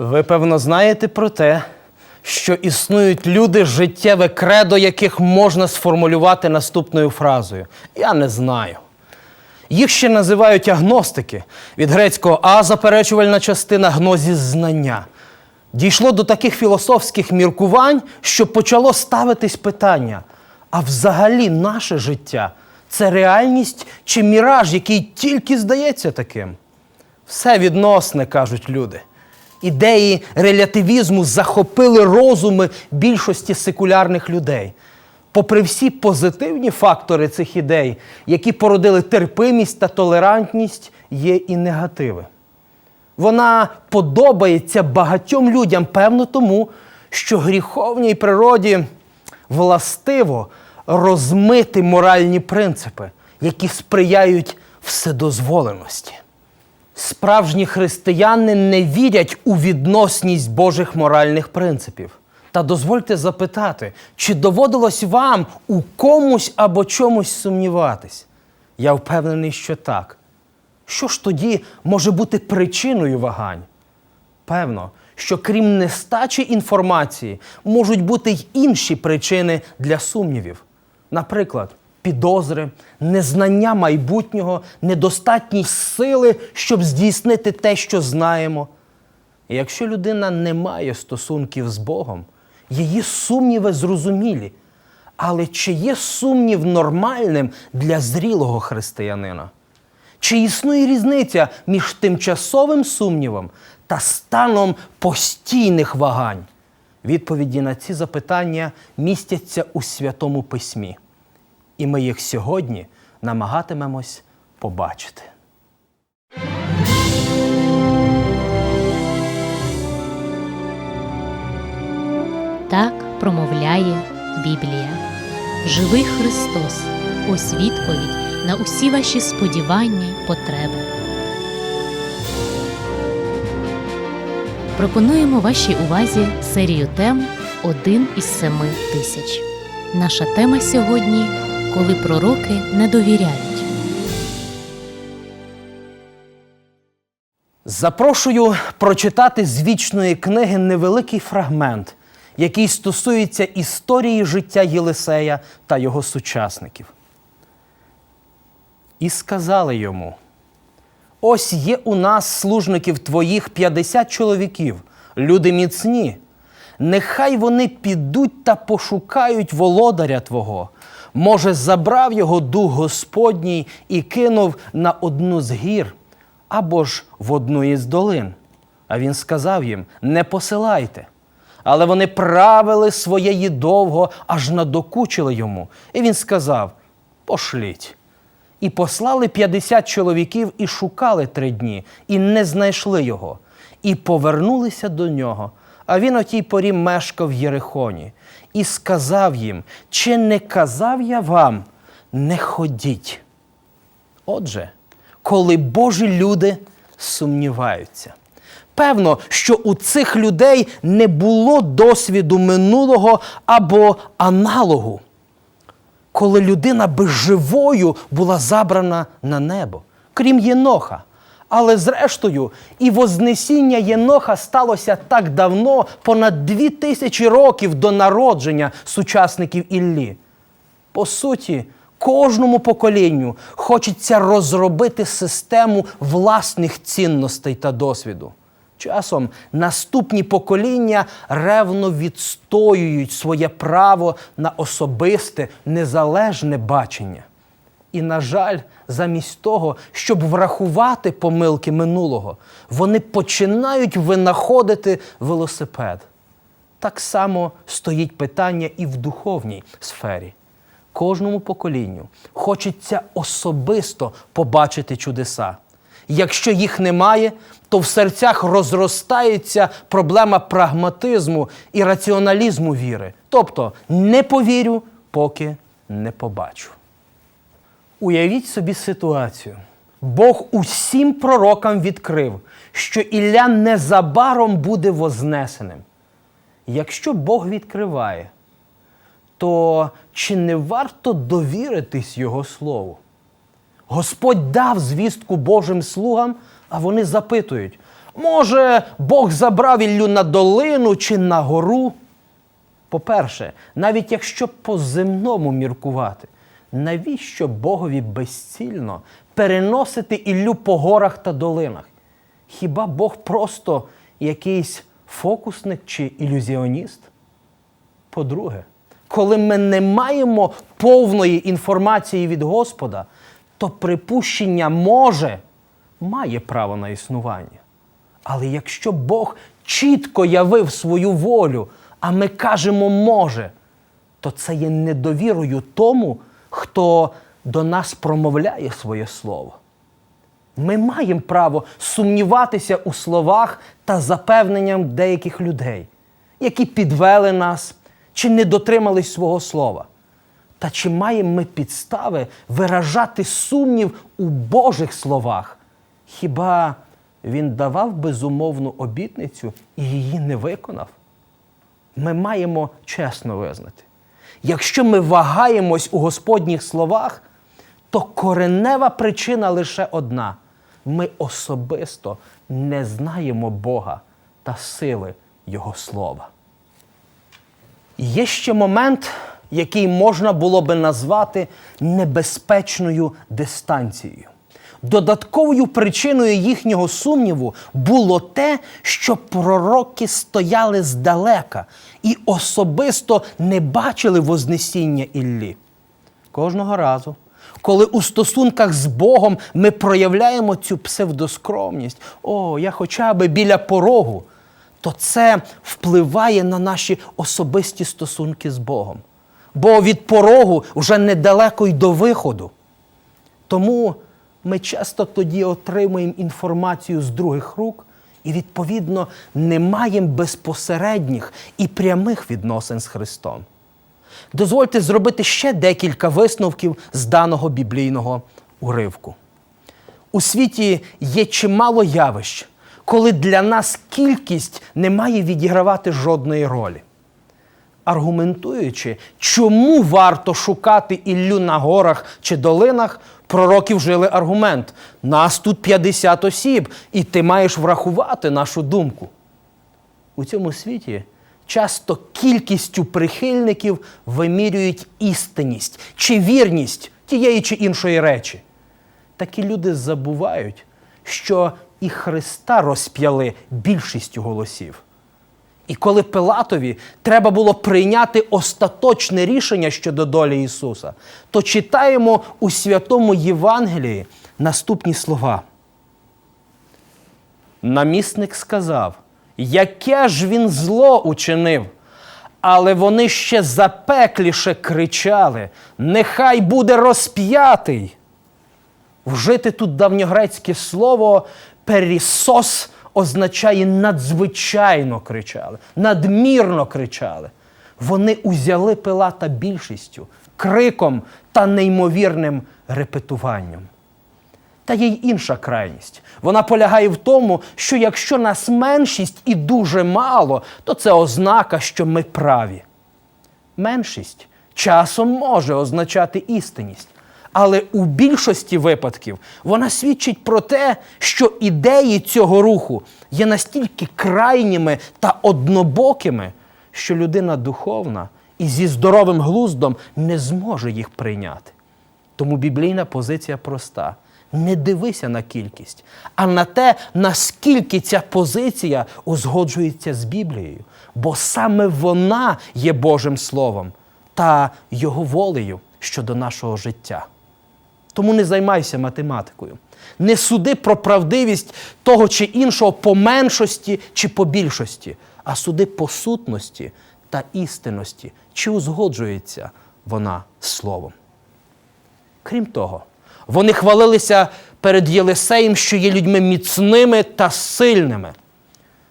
Ви, певно, знаєте про те, що існують люди, життєве кредо, яких можна сформулювати наступною фразою Я не знаю. Їх ще називають агностики від грецького а заперечувальна частина гнозіс знання. Дійшло до таких філософських міркувань, що почало ставитись питання: а взагалі наше життя це реальність чи міраж, який тільки здається таким? Все відносне, кажуть люди. Ідеї релятивізму захопили розуми більшості секулярних людей. Попри всі позитивні фактори цих ідей, які породили терпимість та толерантність, є і негативи. Вона подобається багатьом людям, певно, тому, що гріховній природі властиво розмити моральні принципи, які сприяють вседозволеності. Справжні християни не вірять у відносність Божих моральних принципів. Та дозвольте запитати, чи доводилось вам у комусь або чомусь сумніватись? Я впевнений, що так. Що ж тоді може бути причиною вагань? Певно, що крім нестачі інформації, можуть бути й інші причини для сумнівів. Наприклад, підозри, незнання майбутнього, недостатність сили, щоб здійснити те, що знаємо. І якщо людина не має стосунків з Богом, її сумніви зрозумілі. Але чи є сумнів нормальним для зрілого християнина? Чи існує різниця між тимчасовим сумнівом та станом постійних вагань? Відповіді на ці запитання містяться у Святому Письмі. І ми їх сьогодні намагатимемось побачити. Так промовляє Біблія. Живий Христос, ось відповідь на усі ваші сподівання й потреби. Пропонуємо вашій увазі серію тем Один із семи тисяч. Наша тема сьогодні коли пророки не довіряють. Запрошую прочитати з вічної книги невеликий фрагмент, який стосується історії життя Єлисея та його сучасників. І сказали йому: Ось є у нас служників твоїх 50 чоловіків, люди міцні. Нехай вони підуть та пошукають володаря Твого. Може, забрав його дух Господній і кинув на одну з гір або ж в одну із долин. А він сказав їм: не посилайте. Але вони правили своєї довго, аж надокучили йому. І він сказав: пошліть. І послали 50 чоловіків і шукали три дні, і не знайшли його, і повернулися до нього. А він о тій порі мешкав в Єрихоні і сказав їм: Чи не казав я вам, не ходіть? Отже, коли Божі люди сумніваються. Певно, що у цих людей не було досвіду минулого або аналогу, коли людина би живою була забрана на небо, крім Єноха. Але зрештою, і Вознесіння Єноха сталося так давно, понад дві тисячі років до народження сучасників Іллі. По суті, кожному поколінню хочеться розробити систему власних цінностей та досвіду. Часом наступні покоління ревно відстоюють своє право на особисте незалежне бачення. І, на жаль, замість того, щоб врахувати помилки минулого, вони починають винаходити велосипед. Так само стоїть питання і в духовній сфері. Кожному поколінню хочеться особисто побачити чудеса. Якщо їх немає, то в серцях розростається проблема прагматизму і раціоналізму віри. Тобто не повірю, поки не побачу. Уявіть собі ситуацію. Бог усім пророкам відкрив, що Ілля незабаром буде вознесеним. Якщо Бог відкриває, то чи не варто довіритись Його Слову? Господь дав звістку Божим слугам, а вони запитують: Може, Бог забрав Іллю на долину чи на гору? По-перше, навіть якщо по-земному міркувати, навіщо Богові безцільно переносити Іллю по горах та долинах? Хіба Бог просто якийсь фокусник чи ілюзіоніст? По-друге, коли ми не маємо повної інформації від Господа, то припущення може має право на існування. Але якщо Бог чітко явив свою волю, а ми кажемо може, то це є недовірою тому, хто до нас промовляє своє слово. Ми маємо право сумніватися у словах та запевненням деяких людей, які підвели нас чи не дотримались свого слова. Та чи маємо ми підстави виражати сумнів у Божих словах? Хіба він давав безумовну обітницю і її не виконав? Ми маємо чесно визнати. Якщо ми вагаємось у Господніх словах, то коренева причина лише одна: ми особисто не знаємо Бога та сили Його слова. Є ще момент, який можна було би назвати небезпечною дистанцією. Додатковою причиною їхнього сумніву було те, що пророки стояли здалека і особисто не бачили Вознесіння Іллі. Кожного разу, коли у стосунках з Богом ми проявляємо цю псевдоскромність, о, я хоча б біля порогу, то це впливає на наші особисті стосунки з Богом. Бо від порогу вже недалеко й до виходу. Тому ми часто тоді отримуємо інформацію з других рук і, відповідно, не маємо безпосередніх і прямих відносин з Христом. Дозвольте зробити ще декілька висновків з даного біблійного уривку. У світі є чимало явищ, коли для нас кількість не має відігравати жодної ролі. Аргументуючи, чому варто шукати Іллю на горах чи долинах, пророки вжили аргумент: нас тут 50 осіб, і ти маєш врахувати нашу думку. У цьому світі часто кількістю прихильників вимірюють істинність чи вірність тієї чи іншої речі. Такі люди забувають, що і Христа розп'яли більшістю голосів. І коли Пилатові треба було прийняти остаточне рішення щодо долі Ісуса, то читаємо у святому Євангелії наступні слова. Намісник сказав, яке ж він зло учинив. Але вони ще запекліше кричали: Нехай буде розп'ятий. Вжити тут давньогрецьке слово перісос означає надзвичайно кричали, надмірно кричали. Вони узяли Пилата більшістю, криком та неймовірним репетуванням. Та є й інша крайність. Вона полягає в тому, що якщо нас меншість і дуже мало, то це ознака, що ми праві. Меншість часом може означати істинність, але у більшості випадків вона свідчить про те, що ідеї цього руху є настільки крайніми та однобокими, що людина духовна і зі здоровим глуздом не зможе їх прийняти. Тому біблійна позиція проста. Не дивися на кількість, а на те, наскільки ця позиція узгоджується з Біблією, бо саме вона є Божим Словом та Його волею щодо нашого життя. Тому не займайся математикою. Не суди про правдивість того чи іншого по меншості чи по більшості, а суди по сутності та істинності, чи узгоджується вона словом. Крім того, вони хвалилися перед Єлисеєм, що є людьми міцними та сильними.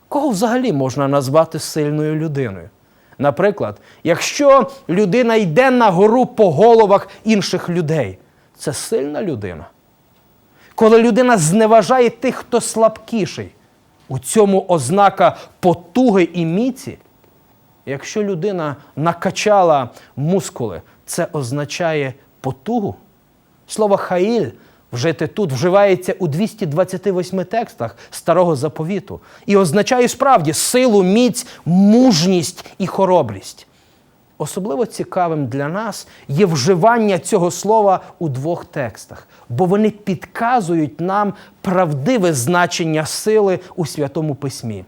Кого взагалі можна назвати сильною людиною? Наприклад, якщо людина йде на гору по головах інших людей, це сильна людина. Коли людина зневажає тих, хто слабкіший, у цьому ознака потуги і міці. Якщо людина накачала мускули, це означає потугу. Слово хаїль Вжити тут вживається у 228 текстах старого заповіту і означає справді силу, міць, мужність і хоробрість. Особливо цікавим для нас є вживання цього слова у двох текстах, бо вони підказують нам правдиве значення сили у Святому Письмі.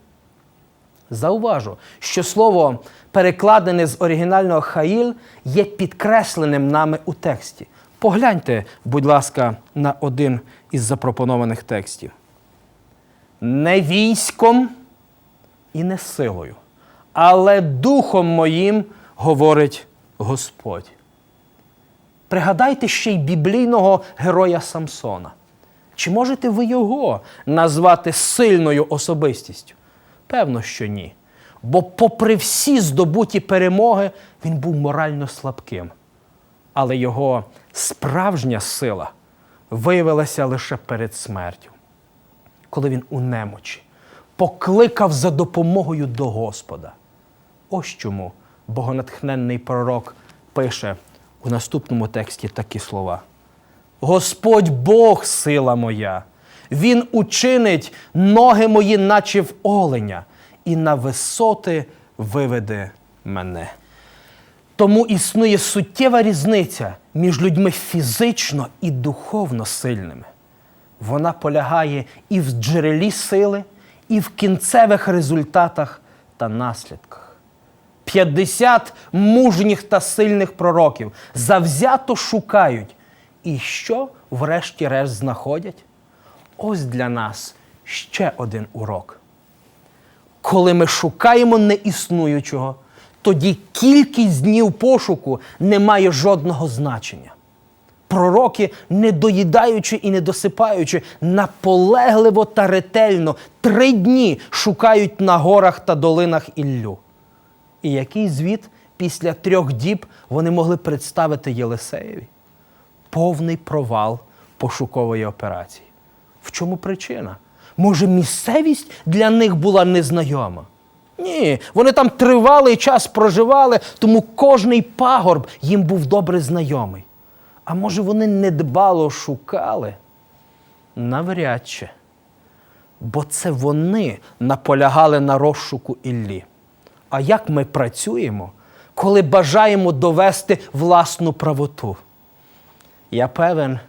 Зауважу, що слово, перекладене з оригінального хаїл, є підкресленим нами у тексті. Погляньте, будь ласка, на один із запропонованих текстів. Не військом і не силою, але духом моїм, говорить Господь. Пригадайте ще й біблійного героя Самсона. Чи можете ви його назвати сильною особистістю? Певно, що ні. Бо, попри всі здобуті перемоги, він був морально слабким. Але його справжня сила виявилася лише перед смертю, коли він у немочі покликав за допомогою до Господа. Ось чому богонатхненний пророк пише у наступному тексті такі слова. Господь Бог сила моя, Він учинить ноги мої, наче в оленя, і на висоти виведе мене. Тому існує суттєва різниця між людьми фізично і духовно сильними. Вона полягає і в джерелі сили, і в кінцевих результатах та наслідках. 50 мужніх та сильних пророків завзято шукають. І що, врешті-решт, знаходять? Ось для нас ще один урок. Коли ми шукаємо неіснуючого, тоді кількість днів пошуку не має жодного значення. Пророки, не доїдаючи і не досипаючи, наполегливо та ретельно три дні шукають на горах та долинах Іллю. І який звіт після трьох діб вони могли представити Єлисеєві? Повний провал пошукової операції. В чому причина? Може, місцевість для них була незнайома? Ні, вони там тривалий час проживали, тому кожний пагорб їм був добре знайомий. А може, вони недбало шукали? Навряд чи. Бо це вони наполягали на розшуку Іллі. А як ми працюємо, коли бажаємо довести власну правоту? Я певен,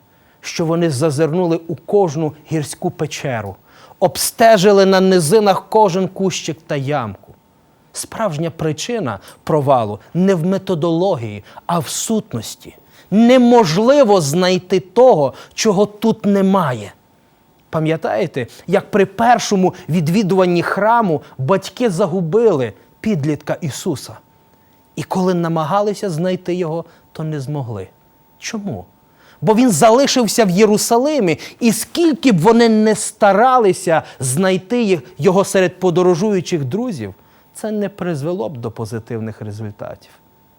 що вони зазирнули у кожну гірську печеру, обстежили на низинах кожен кущик та ямку. Справжня причина провалу не в методології, а в сутності. Неможливо знайти того, чого тут немає. Пам'ятаєте, як при першому відвідуванні храму батьки загубили підлітка Ісуса? І коли намагалися знайти його, то не змогли. Чому? Бо він залишився в Єрусалимі, і скільки б вони не старалися знайти його серед подорожуючих друзів, це не призвело б до позитивних результатів.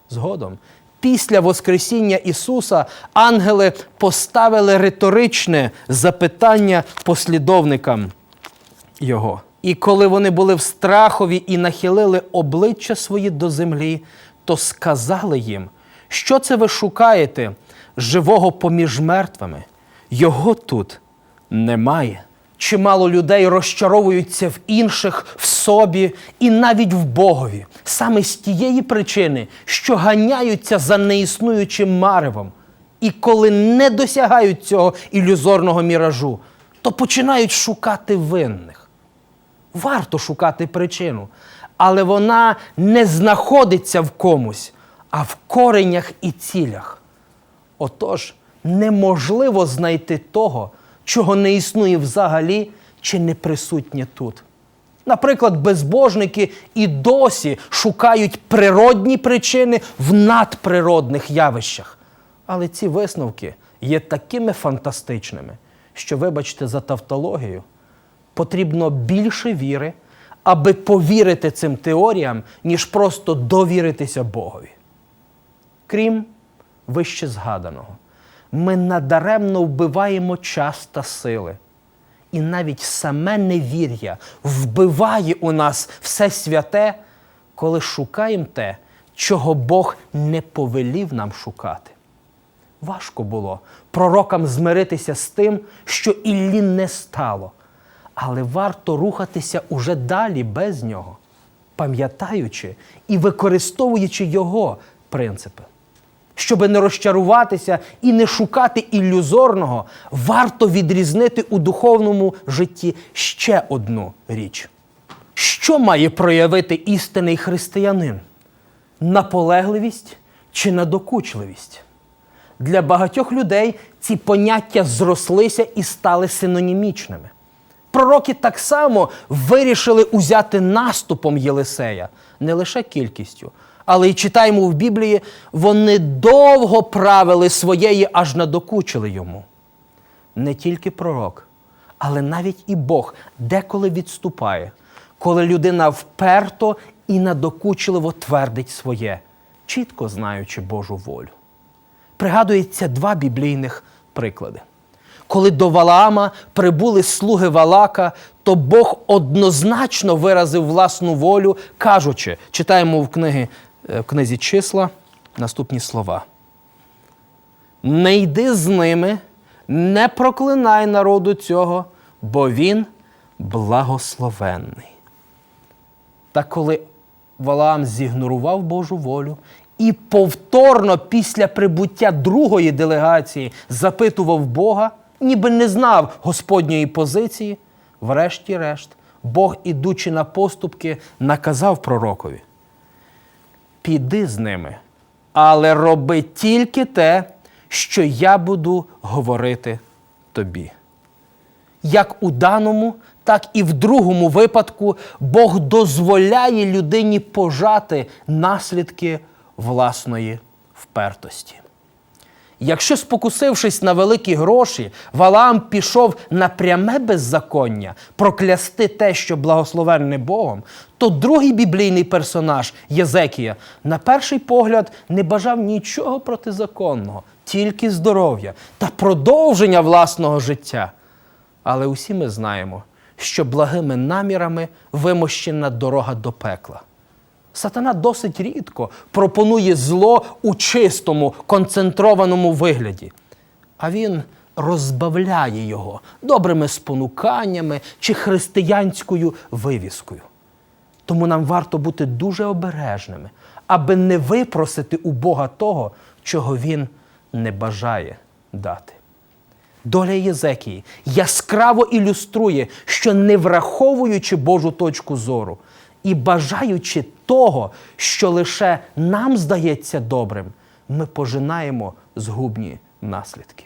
Згодом, після Воскресіння Ісуса, ангели поставили риторичне запитання послідовникам його. І коли вони були в страхові і нахилили обличчя свої до землі, то сказали їм, що це ви шукаєте живого поміж мертвими? Його тут немає. Чимало людей розчаровуються в інших, в собі і навіть в Богові, саме з тієї причини, що ганяються за неіснуючим маревом. І коли не досягають цього ілюзорного міражу, то починають шукати винних. Варто шукати причину, але вона не знаходиться в комусь, а в коренях і цілях. Отож, неможливо знайти того, чого не існує взагалі чи не присутнє тут. Наприклад, безбожники і досі шукають природні причини в надприродних явищах. Але ці висновки є такими фантастичними, що, вибачте за тавтологію, потрібно більше віри, аби повірити цим теоріям, ніж просто довіритися Богові. Крім вище згаданого, ми надаремно вбиваємо час та сили. І навіть саме невір'я вбиває у нас все святе, коли шукаємо те, чого Бог не повелів нам шукати. Важко було пророкам змиритися з тим, що Іллі не стало. Але варто рухатися уже далі без нього, пам'ятаючи і використовуючи його принципи. Щоби не розчаруватися і не шукати ілюзорного, варто відрізнити у духовному житті ще одну річ. Що має проявити істинний християнин? Наполегливість чи надокучливість? Для багатьох людей ці поняття зрослися і стали синонімічними. Пророки так само вирішили узяти наступом Єлисея, не лише кількістю, але й читаємо в Біблії, вони довго правили своєї, аж надокучили йому. Не тільки пророк, але навіть і Бог деколи відступає, коли людина вперто і надокучливо твердить своє, чітко знаючи Божу волю. Пригадується два біблійних приклади. Коли до Валаама прибули слуги Валака, то Бог однозначно виразив власну волю, кажучи, читаємо в, книги, е, в книзі числа наступні слова. Не йди з ними, не проклинай народу цього, бо він благословенний. Та коли Валаам зігнорував Божу волю і повторно після прибуття другої делегації запитував Бога, ніби не знав Господньої позиції, врешті-решт, Бог, ідучи на поступки, наказав пророкові: Піди з ними, але роби тільки те, що я буду говорити тобі. Як у даному, так і в другому випадку Бог дозволяє людині пожати наслідки власної впертості. Якщо, спокусившись на великі гроші, Валаам пішов на пряме беззаконня проклясти те, що благословенне Богом, то другий біблійний персонаж Єзекія на перший погляд не бажав нічого протизаконного, тільки здоров'я та продовження власного життя. Але усі ми знаємо, що благими намірами вимощена дорога до пекла. Сатана досить рідко пропонує зло у чистому, концентрованому вигляді, а він розбавляє його добрими спонуканнями чи християнською вивіскою. Тому нам варто бути дуже обережними, аби не випросити у Бога того, чого Він не бажає дати. Доля Єзекії яскраво ілюструє, що не враховуючи Божу точку зору і бажаючи того, що лише нам здається добрим, ми пожинаємо згубні наслідки.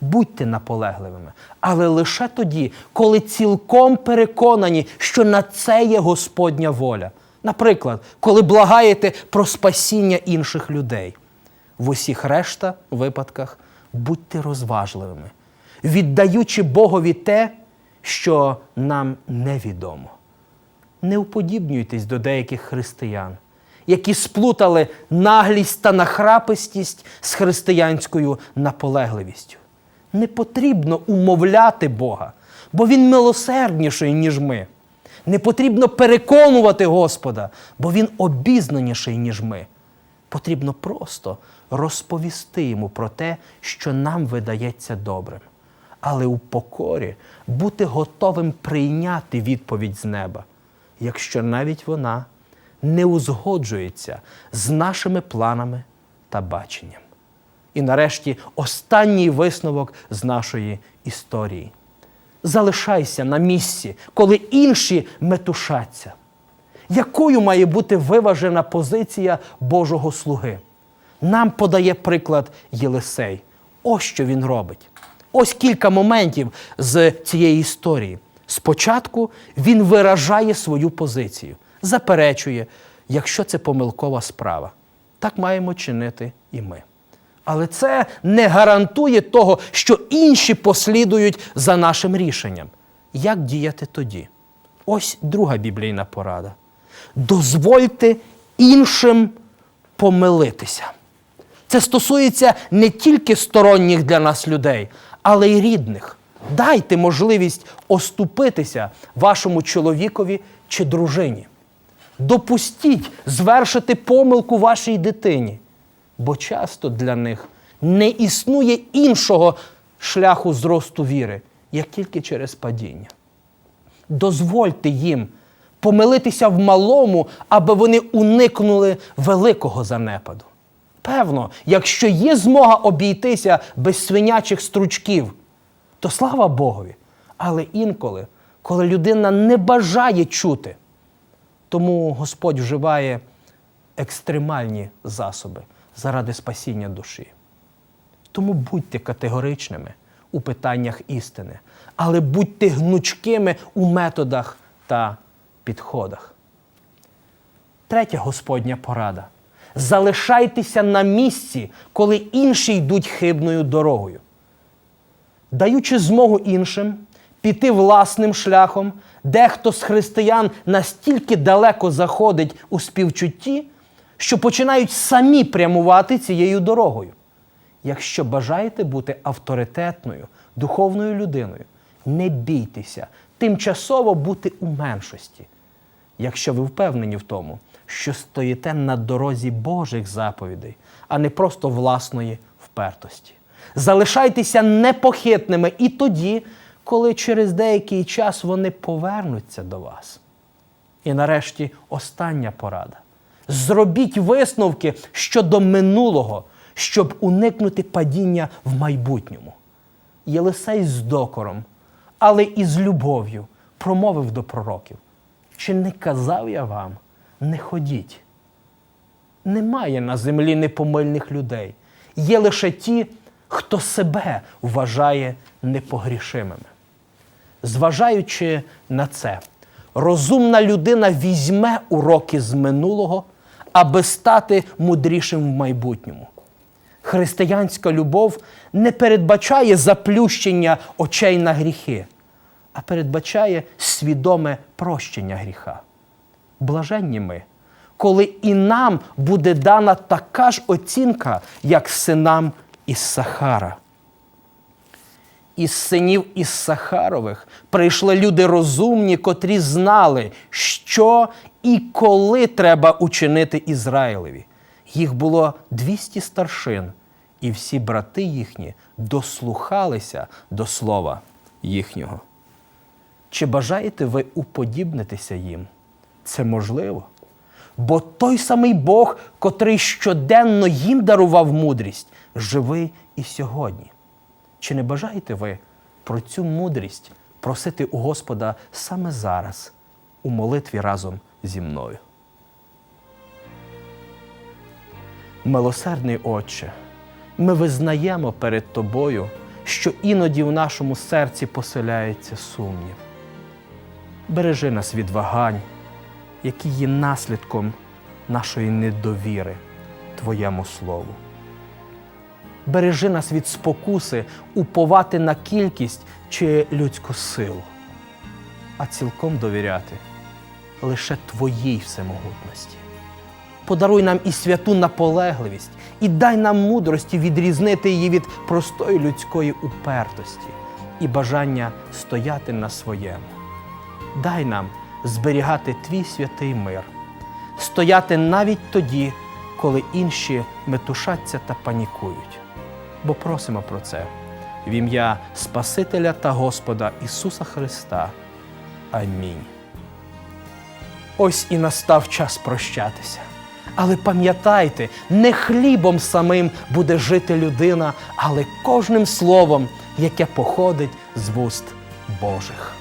Будьте наполегливими, але лише тоді, коли цілком переконані, що на це є Господня воля. Наприклад, коли благаєте про спасіння інших людей. В усіх решта випадках будьте розважливими, віддаючи Богові те, що нам невідомо. Не уподібнюйтесь до деяких християн, які сплутали наглість та нахрапистість з християнською наполегливістю. Не потрібно умовляти Бога, бо Він милосердніший, ніж ми. Не потрібно переконувати Господа, бо Він обізнаніший, ніж ми. Потрібно просто розповісти йому про те, що нам видається добрим, але у покорі бути готовим прийняти відповідь з неба, якщо навіть вона не узгоджується з нашими планами та баченням. І нарешті останній висновок з нашої історії. Залишайся на місці, коли інші метушаться. Якою має бути виважена позиція Божого слуги? Нам подає приклад Єлисей. Ось що він робить. Ось кілька моментів з цієї історії. Спочатку він виражає свою позицію, заперечує, якщо це помилкова справа. Так маємо чинити і ми. Але це не гарантує того, що інші послідують за нашим рішенням. Як діяти тоді? Ось друга біблійна порада. Дозвольте іншим помилитися. Це стосується не тільки сторонніх для нас людей, але й рідних. Дайте можливість оступитися вашому чоловікові чи дружині. Допустіть звершити помилку вашій дитині, бо часто для них Не існує іншого шляху зросту віри, як тільки через падіння. Дозвольте їм помилитися в малому, аби вони уникнули великого занепаду. Певно, якщо є змога обійтися без свинячих стручків, то слава Богові. Але інколи, коли людина не бажає чути, тому Господь вживає екстремальні засоби заради спасіння душі. Тому будьте категоричними у питаннях істини, але будьте гнучкими у методах та підходах. Третя Господня порада. Залишайтеся на місці, коли інші йдуть хибною дорогою. Даючи змогу іншим піти власним шляхом, дехто з християн настільки далеко заходить у співчутті, що починають самі прямувати цією дорогою. Якщо бажаєте бути авторитетною, духовною людиною, не бійтеся тимчасово бути у меншості. Якщо ви впевнені в тому, що стоїте на дорозі Божих заповідей, а не просто власної впертості. Залишайтеся непохитними і тоді, коли через деякий час вони повернуться до вас. І нарешті остання порада. Зробіть висновки щодо минулого, щоб уникнути падіння в майбутньому. Єлисей з докором, але і з любов'ю промовив до пророків. Чи не казав я вам, не ходіть? Немає на землі непомильних людей. Є лише ті, хто себе вважає непогрішимими. Зважаючи на це, розумна людина візьме уроки з минулого, аби стати мудрішим в майбутньому. Християнська любов не передбачає заплющення очей на гріхи, а передбачає свідоме прощення гріха. Блаженні ми, коли і нам буде дана така ж оцінка, як синам із Сахара. Із синів із Сахарових прийшли люди розумні, котрі знали, що і коли треба учинити Ізраїлеві. Їх було 200 старшин, і всі брати їхні дослухалися до слова їхнього. Чи бажаєте ви уподібнитися їм? Це можливо. Бо той самий Бог, котрий щоденно їм дарував мудрість, живий і сьогодні. Чи не бажаєте ви про цю мудрість просити у Господа саме зараз, у молитві разом зі мною? Милосердний Отче, ми визнаємо перед Тобою, що іноді в нашому серці поселяється сумнів. Бережи нас від вагань, які є наслідком нашої недовіри Твоєму Слову. Бережи нас від спокуси уповати на кількість чи людську силу, а цілком довіряти лише Твоїй всемогутності. Подаруй нам і святу наполегливість, і дай нам мудрості відрізнити її від простої людської упертості і бажання стояти на своєму. Дай нам зберігати твій святий мир, стояти навіть тоді, коли інші метушаться та панікують. Бо просимо про це в ім'я Спасителя та Господа Ісуса Христа. Амінь. Ось і настав час прощатися. Але пам'ятайте, не хлібом самим буде жити людина, але кожним словом, яке походить з вуст Божих.